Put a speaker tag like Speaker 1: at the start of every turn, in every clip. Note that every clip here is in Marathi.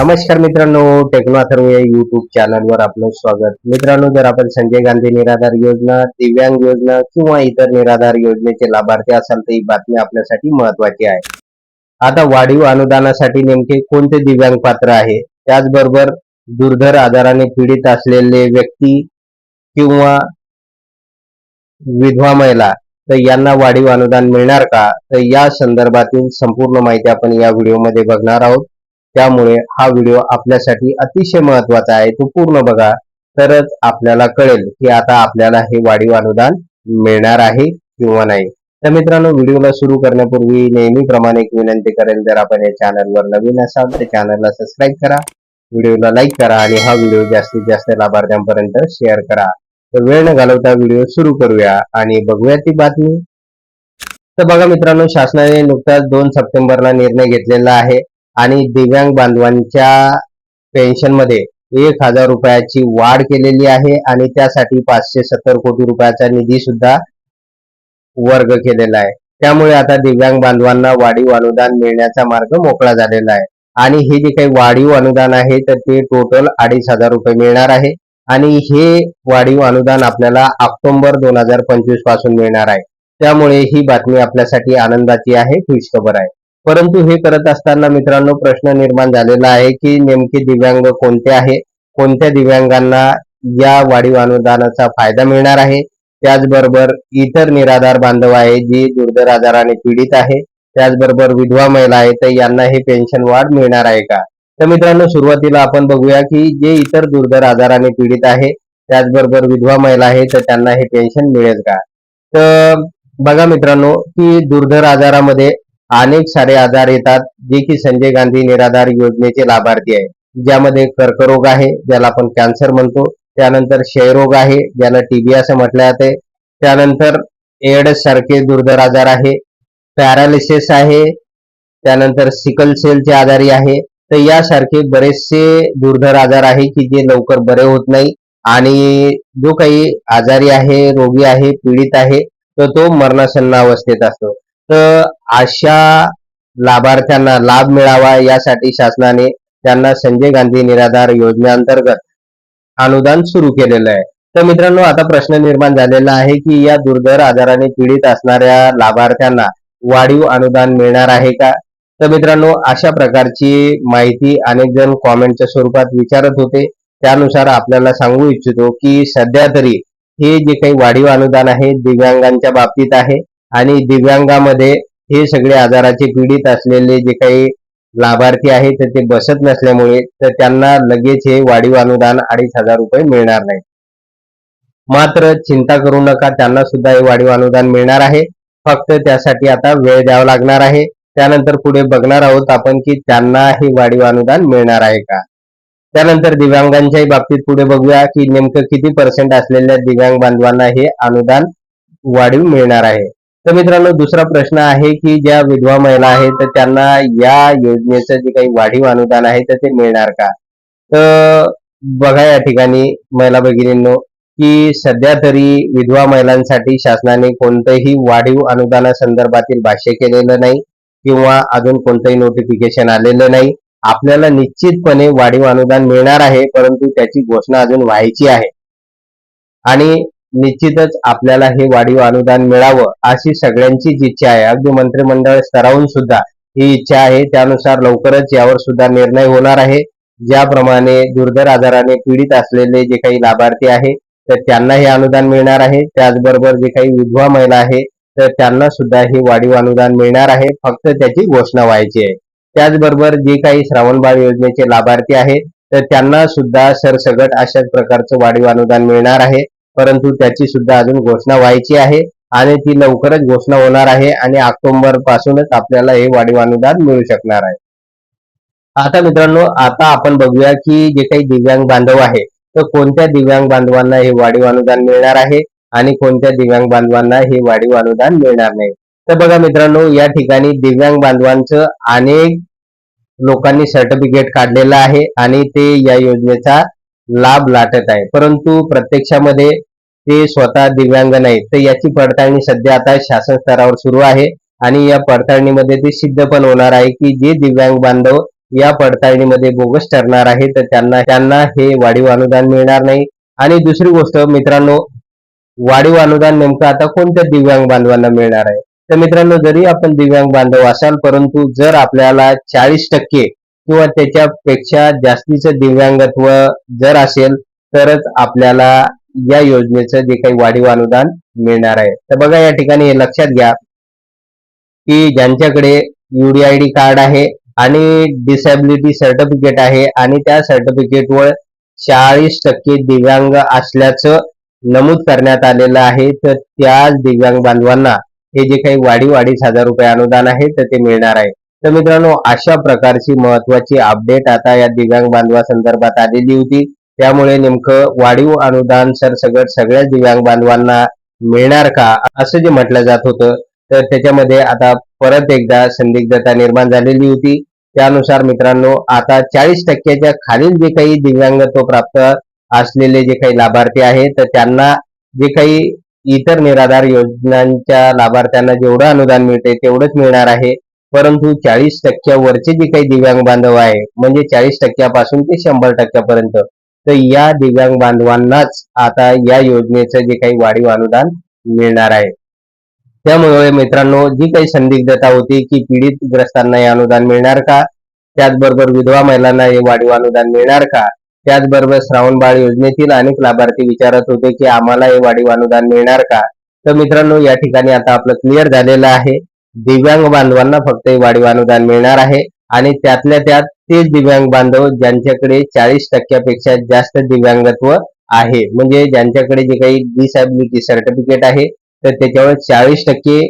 Speaker 1: नमस्कार मित्रांनो टेक्नो अथर्व या युट्यूब चॅनलवर आपलं स्वागत. मित्रांनो जर आपण संजय गांधी निराधार योजना दिव्यांग योजना किंवा इतर निराधार योजनेचे लाभार्थी असाल तर ही बातमी आपल्यासाठी महत्वाची आहे. आता वाढीव अनुदानासाठी नेमके कोणते दिव्यांग पात्र आहे? त्याचबरोबर दुर्धर आजाराने पीडित असलेले व्यक्ती किंवा विधवा महिला तर यांना वाढीव अनुदान मिळणार का? तर या संदर्भातील संपूर्ण माहिती आपण या व्हिडिओमध्ये बघणार आहोत. त्यामुळे हा व्हिडिओ आपल्यासाठी अतिशय महत्त्वाचा आहे. तो पूर्ण बघा तरच आपल्याला कळेल की आता आपल्याला हे वाढीव अनुदान मिळणार आहे किंवा नाही. तर मित्रांनो व्हिडिओला सुरू करण्यापूर्वी नेहमीप्रमाणे एक विनंती करेल जर आपण या चॅनलवर नवीन असाल तर चॅनलला सबस्क्राईब करा व्हिडिओला लाईक करा आणि हा व्हिडिओ जास्तीत जास्त लाभार्थ्यांपर्यंत शेअर करा. तर वेळ न घालवता व्हिडिओ सुरू करूया आणि बघूया ती बातमी. तर बघा मित्रांनो शासनाने नुकताच दोन सप्टेंबरला निर्णय घेतलेला आहे. आणि दिव्यांग बांधवांच्या पेन्शनमध्ये एक हजार रुपयाची वाढ केलेली आहे आणि त्यासाठी पाचशे सत्तर कोटी रुपयाचा निधी सुद्धा वर्ग केलेला आहे. त्यामुळे आता दिव्यांग बांधवांना वाढीव अनुदान मिळण्याचा मार्ग मोकळा झालेला आहे. आणि हे जे काही वाढीव अनुदान आहे तर ते टोटल अडीच हजार रुपये मिळणार आहे. आणि हे वाढीव अनुदान आपल्याला ऑक्टोबर दोन हजार पंचवीसपासून मिळणार आहे. त्यामुळे ही बातमी आपल्यासाठी आनंदाची आहे खुशखबर आहे. परंतु हे करत असताना मित्रांनो प्रश्न निर्माण झालेला आहे की नेमके दिव्यांग कोणते आहे? कोणत्या दिव्यांगांना या वाढीव अनुदानाचा फायदा मिळणार आहे? त्याचबरोबर इतर निराधार बांधव आहे जी दुर्धर आजाराने पीडित आहे. त्याचबरोबर विधवा महिला आहे तर यांना हे पेन्शन वाढ मिळणार आहे का? तर मित्रांनो सुरुवातीला आपण बघूया की जे इतर दुर्धर आजाराने पीडित आहे त्याचबरोबर विधवा महिला आहे तर त्यांना हे पेन्शन मिळेल का? तर बघा मित्रांनो की दुर्धर आजारामध्ये अनेक सारे आजार येतात जे की संजय गांधी निराधार योजनेचे लाभार्थी आहे ज्यामध्ये कर्करोग आहे ज्याला आपण कॅन्सर म्हणतो. त्यानंतर क्षयरोग आहे ज्याला टीबी असं म्हटलं जाते. त्यानंतर एड्स सारखे दुर्धर आजार आहे पॅरालिसिस आहे त्यानंतर सिकल सेलचे आजारी आहे. तर यासारखे बरेचसे दुर्धर आजार आहे की जे लवकर बरे होत नाही. आणि जो काही आजारी आहे रोगी आहे पीडित आहे तर तो मरणासन्न अवस्थेत असतो. तर अशा लाभार्थ्यांना लाभ मिळावा यासाठी शासनाने त्यांना संजय गांधी निराधार योजनेअंतर्गत अनुदान सुरू केलेलं आहे. तर मित्रांनो आता प्रश्न निर्माण झालेला आहे की या दुर्धर आजाराने पीडित असणाऱ्या लाभार्थ्यांना वाढीव अनुदान मिळणार आहे का? तर मित्रांनो अशा प्रकारची माहिती अनेक जण कॉमेंटच्या स्वरूपात विचारत होते. त्यानुसार आपल्याला सांगू इच्छितो की सध्या तरी हे जे काही वाढीव अनुदान आहे दिव्यांगांच्या बाबतीत आहे. आणि दिव्यांगामध्ये हे सगळे आजाराचे पीडित असलेले जे काही लाभार्थी आहेत तर ते बसत नसल्यामुळे तर त्यांना लगेच हे वाढीव अनुदान अडीच हजार रुपये मिळणार नाही. मात्र चिंता करू नका त्यांना सुद्धा हे वाढीव अनुदान मिळणार आहे. फक्त त्यासाठी आता वेळ द्यावा लागणार आहे. त्यानंतर पुढे बघणार आहोत आपण की त्यांना हे वाढीव अनुदान मिळणार आहे का? त्यानंतर दिव्यांगांच्याही बाबतीत पुढे बघूया की नेमकं किती पर्सेंट असलेल्या दिव्यांग बांधवांना हे अनुदान वाढीव मिळणार आहे. तर मित्रांनो दुसरा प्रश्न आहे की ज्या विधवा महिला आहेत तर त्यांना या योजनेचं जे काही वाढीव अनुदान आहे तर ते मिळणार का? तर बघा या ठिकाणी महिला भगिनींनो की सध्या तरी विधवा महिलांसाठी शासनाने कोणतंही वाढीव अनुदानासंदर्भातील भाष्य केलेलं नाही किंवा अजून कोणतंही नोटिफिकेशन आलेलं नाही. आपल्याला निश्चितपणे वाढीव अनुदान मिळणार आहे परंतु त्याची घोषणा अजून व्हायची आहे. आणि निश्चितच आपल्याला हे वाढीव अनुदान मिळावं अशी सगळ्यांचीच इच्छा आहे. अगदी मंत्रिमंडळ स्तरावरून सुद्धा ही इच्छा आहे. त्यानुसार लवकरच यावर सुद्धा निर्णय होणार आहे. ज्याप्रमाणे दुर्धर आजाराने पीडित असलेले जे काही लाभार्थी आहे तर त्यांना हे अनुदान मिळणार आहे. त्याचबरोबर जे काही विधवा महिला आहे तर त्यांना सुद्धा हे वाढीव अनुदान मिळणार आहे. फक्त त्याची घोषणा व्हायची आहे. त्याचबरोबर जे काही श्रावणबाळ योजनेचे लाभार्थी आहेत तर त्यांना सुद्धा सरसगट अशाच प्रकारचं वाढीव अनुदान मिळणार आहे. परंतु त्याची सुद्धा अजून घोषणा व्हायची आहे आणि ती लवकरच घोषणा होणार आहे आणि ऑक्टोबर पासूनच आपल्याला हे वाढीव अनुदान मिळू शकणार आहे. आता मित्रांनो आता आपण बघूया की जे काही दिव्यांग बांधव आहे तर कोणत्या दिव्यांग बांधवांना हे वाढीव अनुदान मिळणार आहे आणि कोणत्या दिव्यांग बांधवांना हे वाढीव अनुदान मिळणार नाही? तर बघा मित्रांनो या ठिकाणी दिव्यांग बांधवांचं अनेक लोकांनी सर्टिफिकेट काढलेलं आहे आणि ते या योजनेचा लाभ लाटत आहे. परंतु प्रत्यक्षामध्ये ते स्वतः दिव्यांग नाहीत. तर याची पडताळणी सध्या आता शासन स्तरावर सुरू आहे आणि या पडताळणीमध्ये ते सिद्ध पण होणार आहे की जे दिव्यांग बांधव या पडताळणीमध्ये बोगस ठरणार आहे तर त्यांना त्यांना हे वाढीव अनुदान मिळणार नाही. आणि दुसरी गोष्ट मित्रांनो वाढीव अनुदान नेमकं आता कोणत्या दिव्यांग बांधवांना मिळणार आहे? तर मित्रांनो जरी आपण दिव्यांग बांधव असाल परंतु जर आपल्याला चाळीस टक्के किंवा त्याच्यापेक्षा जास्तीचं दिव्यांगत्व जर असेल तरच आपल्याला या योजनेचं जे काही वाढीव अनुदान मिळणार आहे. तर बघा या ठिकाणी हे लक्षात घ्या की ज्यांच्याकडे युडीआयडी कार्ड आहे आणि डिसॅबिलिटी सर्टिफिकेट आहे आणि त्या सर्टिफिकेटवर चाळीस टक्के दिव्यांग असल्याचं नमूद करण्यात आलेलं आहे तर त्याच दिव्यांग बांधवांना हे जे काही वाढीव अडीच हजार रुपये अनुदान आहे तर ते मिळणार आहे. तर मित्रांनो अशा प्रकारची महत्वाची अपडेट आता या दिव्यांग बांधवा संदर्भात आलेली होती. त्यामुळे नेमकं वाढीव अनुदान सरसगट सगळ्याच दिव्यांग बांधवांना मिळणार का असं जे म्हटलं जात होतं तर त्याच्यामध्ये आता परत एकदा संदिग्धता निर्माण झालेली होती. त्यानुसार मित्रांनो आता चाळीस टक्क्याच्या खालील जे काही दिव्यांगत्व प्राप्त असलेले जे काही लाभार्थी आहेत तर त्यांना जे काही इतर निराधार योजनांच्या लाभार्थ्यांना जेवढं अनुदान मिळते तेवढंच मिळणार आहे. परंतु चाळीस टक्क्यावरचे जे काही दिव्यांग बांधव आहे म्हणजे चाळीस टक्क्यापासून ते शंभर टक्क्यापर्यंत तर या दिव्यांग बांधवांनाच आता या योजनेचं जे काही वाढीव अनुदान मिळणार आहे. त्यामुळे मित्रांनो जी काही संदिग्धता होती की पीडित ग्रस्तांना हे अनुदान मिळणार का? त्याचबरोबर विधवा महिलांना हे वाढीव अनुदान मिळणार का? त्याचबरोबर श्रावण बाळ योजनेतील अनेक लाभार्थी विचारत होते की आम्हाला हे वाढीव अनुदान मिळणार का? तर मित्रांनो या ठिकाणी आता आपलं क्लिअर झालेलं आहे. दिव्यांग बांधवांना फक्त हे वाढीव अनुदान मिळणार आहे. आणि त्यातल्या त्यात तेच दिव्यांग बांधव ज्यांच्याकडे चाळीस टक्क्यापेक्षा जास्त दिव्यांगत्व आहे. म्हणजे ज्यांच्याकडे जे काही डिसॅबिलिटी सर्टिफिकेट आहे तर त्याच्यावर चाळीस टक्के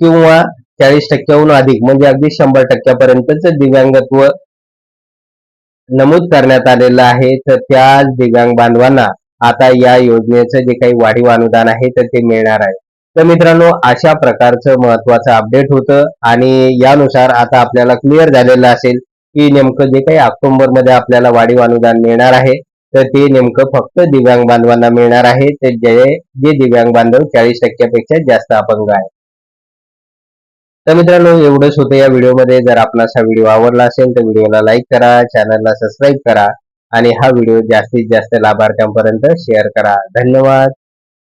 Speaker 1: किंवा चाळीस टक्क्याहून अधिक म्हणजे अगदी शंभर टक्क्यापर्यंतच दिव्यांगत्व नमूद करण्यात आलेलं आहे. तर त्याच दिव्यांग बांधवांना आता या योजनेचं जे काही वाढीव अनुदान आहे तर ते मिळणार आहे. तर मित्रांनो अशा प्रकारचं महत्वाचं अपडेट होतं आणि यानुसार आता आपल्याला क्लिअर झालेलं असेल की नेमकं जे काही ऑक्टोबरमध्ये आपल्याला वाढीव अनुदान मिळणार आहे तर ते नेमकं फक्त दिव्यांग बांधवांना मिळणार आहे. ते जे जे दिव्यांग बांधव चाळीस टक्क्यापेक्षा जास्त अपंग आहे तर मित्रांनो एवढंच होतं या व्हिडिओमध्ये. जर आपणास हा व्हिडिओ आवडला असेल तर व्हिडिओला लाईक करा चॅनलला सबस्क्राईब करा आणि हा व्हिडिओ जास्तीत जास्त लाभार्थ्यांपर्यंत शेअर करा. धन्यवाद.